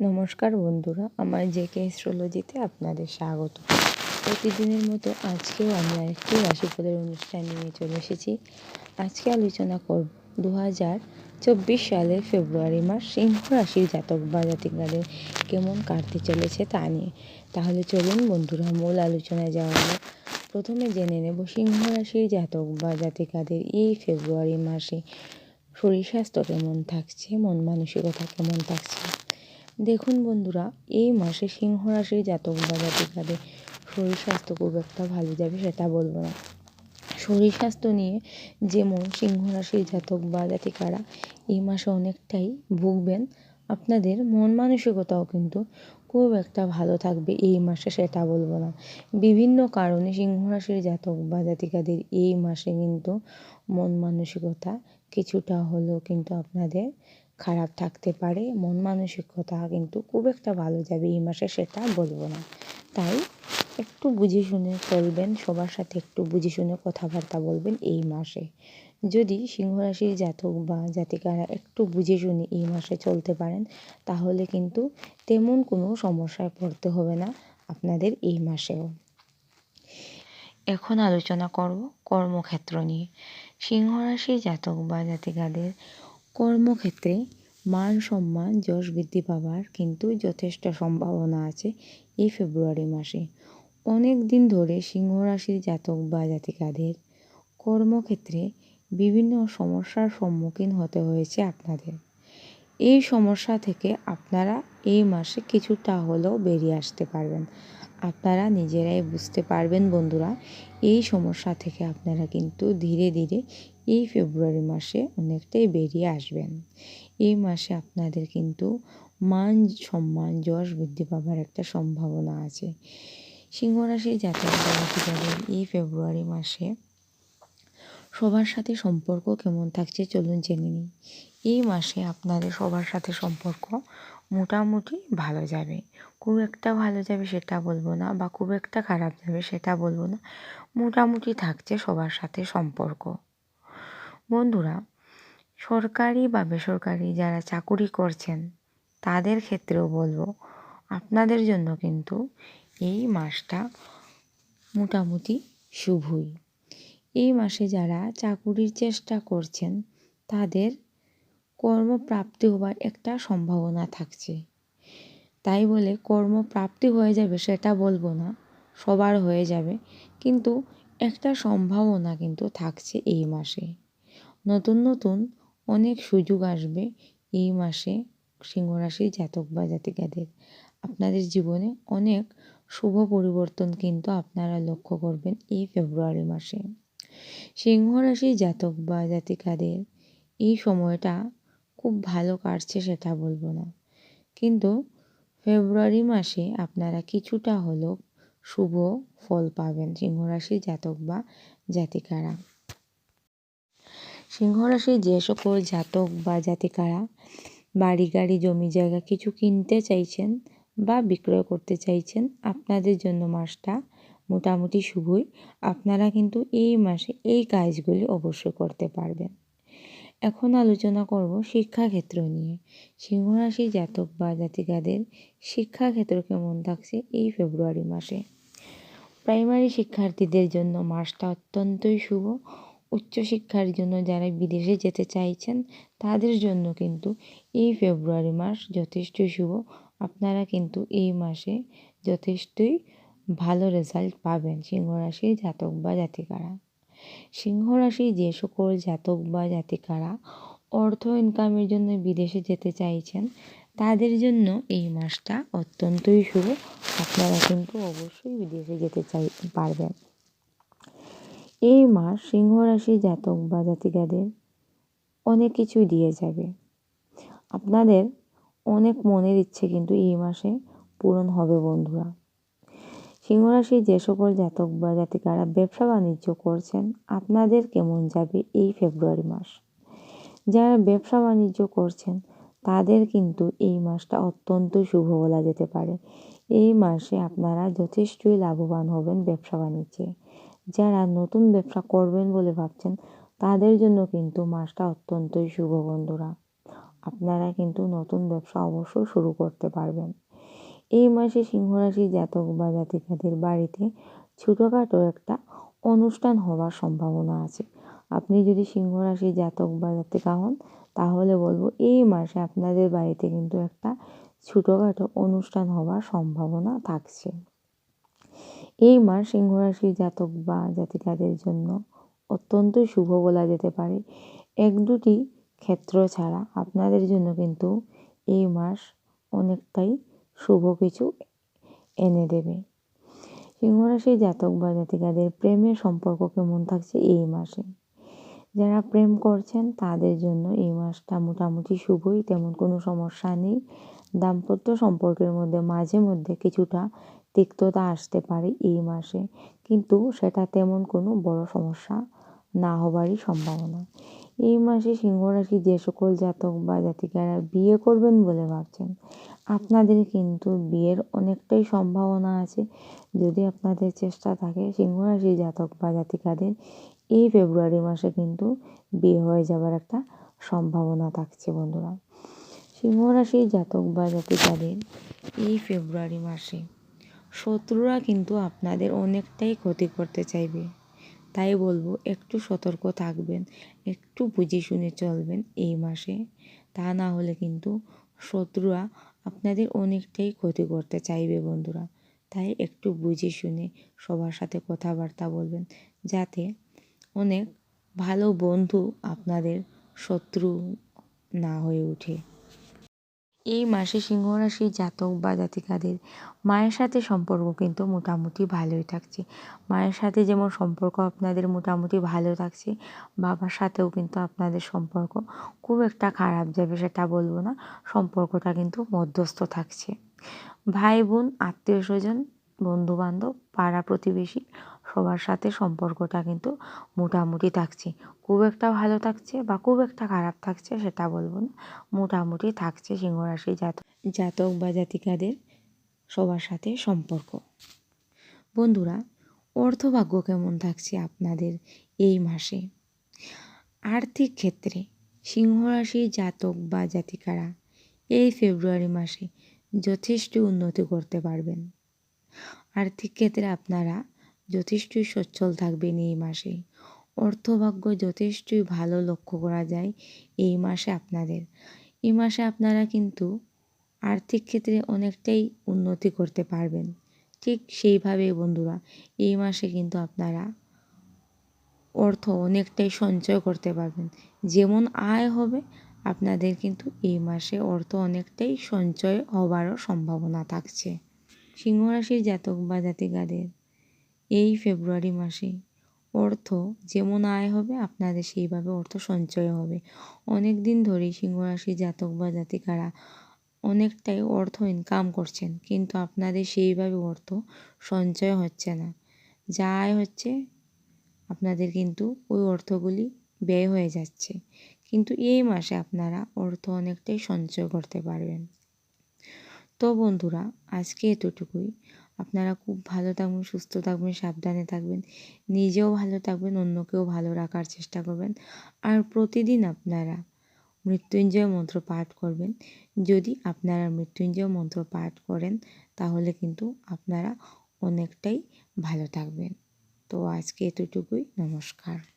নমস্কার বন্ধুরা, আমার জে কে অ্যাস্ট্রোলজিতে আপনাদের স্বাগত। প্রতিদিনের মতো আজকেও আমরা একটি রাশিফলের অনুষ্ঠান নিয়ে চলে এসেছি। আজকে আলোচনা করব দু হাজার চব্বিশ সালের ফেব্রুয়ারি মাস, সিংহ রাশির জাতক বা জাতিকাদের কেমন কাটতে চলেছে তা নিয়ে। তাহলে চলুন বন্ধুরা, মূল আলোচনায় যাওয়া যাক। প্রথমে জেনে নেব, সিংহ রাশির জাতক বা জাতিকাদের এই ফেব্রুয়ারি মাসে শরীর স্বাস্থ্য কেমন থাকছে, মন মানসিকতা কেমন থাকছে? দেখুন বন্ধুরা, এই মাসে সিংহ রাশির জাতক বা জাতিকাদের শরীর স্বাস্থ্য খুব একটা ভালো যাবে সেটা বলব না। শরীর স্বাস্থ্য নিয়ে যেমন সিংহ রাশির জাতক বা জাতিকারা এই মাসে অনেকটাই ভুগবেন, আপনাদের মন মানসিকতাও কিন্তু খুব একটা ভালো থাকবে এই মাসে সেটা বলব না। বিভিন্ন কারণে সিংহ রাশির জাতক বা জাতিকাদের এই মাসে কিন্তু মন মানসিকতা কিছুটা হলেও কিন্তু আপনাদের খারাপ থাকতে পারে, মন মানসিকতা কিন্তু খুব একটা ভালো যাবে এই মাসে সেটা বলব না। তাই একটু বুঝে শুনে চলবেন, সবার সাথে একটু বুঝে শুনে কথাবার্তা বলবেন এই মাসে। যদি সিংহরাশির জাতক বা জাতিকারা একটু বুঝে শুনে এই মাসে চলতে পারেন, তাহলে কিন্তু তেমন কোনো সমস্যায় পড়তে হবে না আপনাদের এই মাসেও। এখন আলোচনা করব কর্মক্ষেত্র নিয়ে। সিংহরাশির জাতক বা জাতিকাদের কর্মক্ষেত্রে মান সম্মান, যশ বৃদ্ধি পাবার কিন্তু যথেষ্ট সম্ভাবনা আছে এই ফেব্রুয়ারি মাসে। অনেক দিন ধরে সিংহ রাশির জাতক বা জাতিকাদের কর্মক্ষেত্রে বিভিন্ন সমস্যার সম্মুখীন হতে হয়েছে আপনাদের। এই সমস্যা থেকে আপনারা এই মাসে কিছুটা হলেও বেরিয়ে আসতে পারবেন। আপনারা নিজেরাই বুঝতে পারবেন বন্ধুরা, এই সমস্যা থেকে আপনারা কিন্তু ধীরে ধীরে এই ফেব্রুয়ারি মাসে অনেকটাই বেরিয়ে আসবেন। এই মাসে আপনাদের কিন্তু মান সম্মান, যশ বৃদ্ধি পাবার একটা সম্ভাবনা আছে। সিংহরাশির জাতক জাতিকাদের এই ফেব্রুয়ারি মাসে সবার সাথে সম্পর্ক কেমন থাকছে চলুন জেনে নিই। এই মাসে আপনাদের সবার সাথে সম্পর্ক মোটামুটি ভালো যাবে। খুব একটা ভালো যাবে সেটা বলব না বা খুব একটা খারাপ যাবে সেটা বলব না। মোটামুটি থাকছে সবার সাথে সম্পর্ক। বন্ধুরা, সরকারি বা বেসরকারি যারা চাকুরি করছেন, তাদের ক্ষেত্রেও বলব, আপনাদের জন্য কিন্তু এই মাসটা মোটামুটি শুভই। এই মাসে যারা চাকুরির চেষ্টা করছেন, তাদের কর্মপ্রাপ্তি হবার একটা সম্ভাবনা থাকছে। তাই বলে কর্মপ্রাপ্তি হয়ে যাবে সেটা বলব না, সবার হয়ে যাবে, কিন্তু একটা সম্ভাবনা কিন্তু থাকছে এই মাসে। নতুন নতুন অনেক সুযোগ আসবে এই মাসে সিংহরাশির জাতক বা জাতিকাদের। আপনাদের জীবনে অনেক শুভ পরিবর্তন কিন্তু আপনারা লক্ষ্য করবেন এই ফেব্রুয়ারি মাসে। সিংহরাশির জাতক বা জাতিকাদের এই সময়টা খুব ভালো কাটছে সেটা বলব না। কিন্তু ফেব্রুয়ারি মাসে আপনারা কিছুটা হলেও শুভ ফল পাবেন সিংহরাশির জাতক বা জাতিকারা। সিংহরাশির যে সকল জাতক বা জাতিকারা বাড়ি গাড়ি জমি জায়গা কিছু কিনতে চাইছেন বা বিক্রয় করতে চাইছেন, আপনাদের জন্য মাসটা মোটামুটি শুভই। আপনারা কিন্তু এই মাসে এই কাজগুলি অবশ্যই করতে পারবেন। এখন আলোচনা করব শিক্ষাক্ষেত্র নিয়ে। সিংহরাশি জাতক বা জাতিকাদের শিক্ষাক্ষেত্র কেমন থাকছে এই ফেব্রুয়ারি মাসে? প্রাইমারি শিক্ষার্থীদের জন্য মাসটা অত্যন্তই শুভ। উচ্চশিক্ষার জন্য যারা বিদেশে যেতে চাইছেন, তাদের জন্য কিন্তু এই ফেব্রুয়ারি মাস যথেষ্টই শুভ। আপনারা কিন্তু এই মাসে যথেষ্টই ভালো রেজাল্ট পাবেন সিংহরাশির জাতক বা জাতিকারা। সিংহরাশি যে সকল জাতক বা জাতিকারা অর্থ ইনকামের জন্য বিদেশে যেতে চাইছেন, তাদের জন্য এই মাসটা অত্যন্তই শুভ। আপনারা কিন্তু অবশ্যই বিদেশে যেতে চাই, পারবেন। এই মাস সিংহ রাশি জাতক বা জাতিকাদের অনেক কিছুই দিয়ে যাবে। আপনাদের অনেক মনের ইচ্ছে কিন্তু এই মাসে পূরণ হবে বন্ধুরা। সিংহ রাশির যে সকল জাতক বা জাতিকারা ব্যবসা বাণিজ্য করছেন, আপনাদের কেমন যাবে এই ফেব্রুয়ারি মাস? যারা ব্যবসা বাণিজ্য করছেন, তাদের কিন্তু এই মাসটা অত্যন্ত শুভ বলা যেতে পারে। এই মাসে আপনারা যথেষ্টই লাভবান হবেন ব্যবসা বাণিজ্যে। যারা নতুন ব্যবসা করবেন বলে ভাবছেন, তাদের জন্য কিন্তু মাসটা অত্যন্তই শুভ বন্ধুরা। আপনারা কিন্তু নতুন ব্যবসা অবশ্যই শুরু করতে পারবেন। এই মাসে সিংহরাশি জাতক বা জাতিকাদের বাড়িতে ছোটোখাটো একটা অনুষ্ঠান হওয়ার সম্ভাবনা আছে। আপনি যদি সিংহরাশি জাতক বা জাতিকা হন, তাহলে বলব এই মাসে আপনাদের বাড়িতে কিন্তু একটা ছোটোখাটো অনুষ্ঠান হওয়ার সম্ভাবনা থাকছে। এই মাস সিংহরাশি জাতক বা জাতিকাদের জন্য অত্যন্তই শুভ বলা যেতে পারে। এক দুটি ক্ষেত্র ছাড়া আপনাদের জন্য কিন্তু এই মাস অনেকটাই শুভ কিছু এনে দেবে। সিংহরাশি জাতক বা জাতিকাদের প্রেমের সম্পর্ক কেমন থাকছে এই মাসে? যারা প্রেম করছেন, তাদের জন্য এই মাসটা মোটামুটি শুভই, তেমন কোনো সমস্যা নেই। দাম্পত্য সম্পর্কের মধ্যে, মাঝে মধ্যে কিছুটা তিক্ততা আসতে পারে এই মাসে। কিন্তু সেটা তেমন কোনো বড় সমস্যা না হবারই সম্ভাবনা। এই মাসে সিংহরাশি যে সকল জাতক বা জাতিকারা বিয়ে করবেন বলে ভাবছেন, আপনাদের কিন্তু বিয়ের অনেকটাই সম্ভাবনা আছে। যদি আপনাদের চেষ্টা থাকে সিংহরাশি জাতক বা জাতিকাদের, এই ফেব্রুয়ারি মাসে কিন্তু বিয়ে হয়ে যাবার একটা সম্ভাবনা থাকছে বন্ধুরা। সিংহরাশি জাতক বা জাতিকাদের এই ফেব্রুয়ারি মাসে শত্রুরা কিন্তু আপনাদের অনেকটাই ক্ষতি করতে চাইবে। তাই বলব, একটু সতর্ক থাকবেন, একটু বুঝে শুনে চলবেন এই মাসে। তা না হলে কিন্তু শত্রুরা আপনাদের অনেকটাই ক্ষতি করতে চাইবে বন্ধুরা। তাই একটু বুঝে শুনে সবার সাথে কথাবার্তা বলবেন, যাতে অনেক ভালো বন্ধু আপনাদের শত্রু না হয়ে ওঠে। এই মাসে সিংহরাশি জাতক বা জাতিকাদের মায়ের সাথে সম্পর্ক কিন্তু মোটামুটি ভালোই থাকছে। মায়ের সাথে যেমন সম্পর্ক আপনাদের মোটামুটি ভালো থাকছে, বাবার সাথেও কিন্তু আপনাদের সম্পর্ক খুব একটা খারাপ যাবে সেটা বলব না, সম্পর্কটা কিন্তু মধ্যস্থ থাকছে। ভাই বোন, আত্মীয় স্বজন, বন্ধুবান্ধব পাড়া প্রতিবেশী সবার সাথে সম্পর্কটা কিন্তু মোটামুটি থাকছে। খুব একটা ভালো থাকছে বা খুব একটা খারাপ থাকছে সেটা বলব না। মোটামুটি থাকছে সিংহরাশি জাতক জাতক বা জাতিকাদের সবার সাথে সম্পর্ক। বন্ধুরা, অর্থভাগ্য কেমন থাকছে আপনাদের এই মাসে? আর্থিক ক্ষেত্রে সিংহরাশি জাতক বা জাতিকারা এই ফেব্রুয়ারি মাসে যথেষ্ট উন্নতি করতে পারবেন। আর্থিক ক্ষেত্রে আপনারা যথেষ্টই সচ্ছল থাকবেন এই মাসে। অর্থভাগ্য যথেষ্টই ভালো লক্ষ্য করা যায় এই মাসে আপনাদের। এই মাসে আপনারা কিন্তু আর্থিক ক্ষেত্রে অনেকটাই উন্নতি করতে পারবেন। ঠিক সেইভাবে বন্ধুরা, এই মাসে কিন্তু আপনারা অর্থ অনেকটাই সঞ্চয় করতে পারবেন। যেমন আয় হবে, আপনাদের কিন্তু এই মাসে অর্থ অনেকটাই সঞ্চয় হবারও সম্ভাবনা থাকছে। সিংহরাশির জাতক বা জাতিকাদের এই ফেব্রুয়ারি মাসে অর্থ যেমন আয় হবে, আপনাদের সেইভাবে অর্থ সঞ্চয় হবে। অনেক দিন ধরেই সিংহরাশি জাতক বা জাতিকারা অনেকটাই অর্থ ইনকাম করছেন, কিন্তু আপনাদের সেইভাবে অর্থ সঞ্চয় হচ্ছে না। যা আয় হচ্ছে, আপনাদের কিন্তু ওই অর্থগুলি ব্যয় হয়ে যাচ্ছে। কিন্তু এই মাসে আপনারা অর্থ অনেকটাই সঞ্চয় করতে পারবেন। তো বন্ধুরা, আজকে এতটুকুই। আপনারা খুব ভালো থাকবেন, সুস্থ থাকবেন, সাবধানে থাকবেন, নিজেও ভালো থাকবেন, অন্যকেও ভালো রাখার চেষ্টা করবেন। আর প্রতিদিন আপনারা মৃত্যুঞ্জয় মন্ত্র পাঠ করবেন। যদি আপনারা মৃত্যুঞ্জয় মন্ত্র পাঠ করেন, তাহলে কিন্তু আপনারা অনেকটাই ভালো থাকবেন। তো আজকে এতটুকুই, নমস্কার।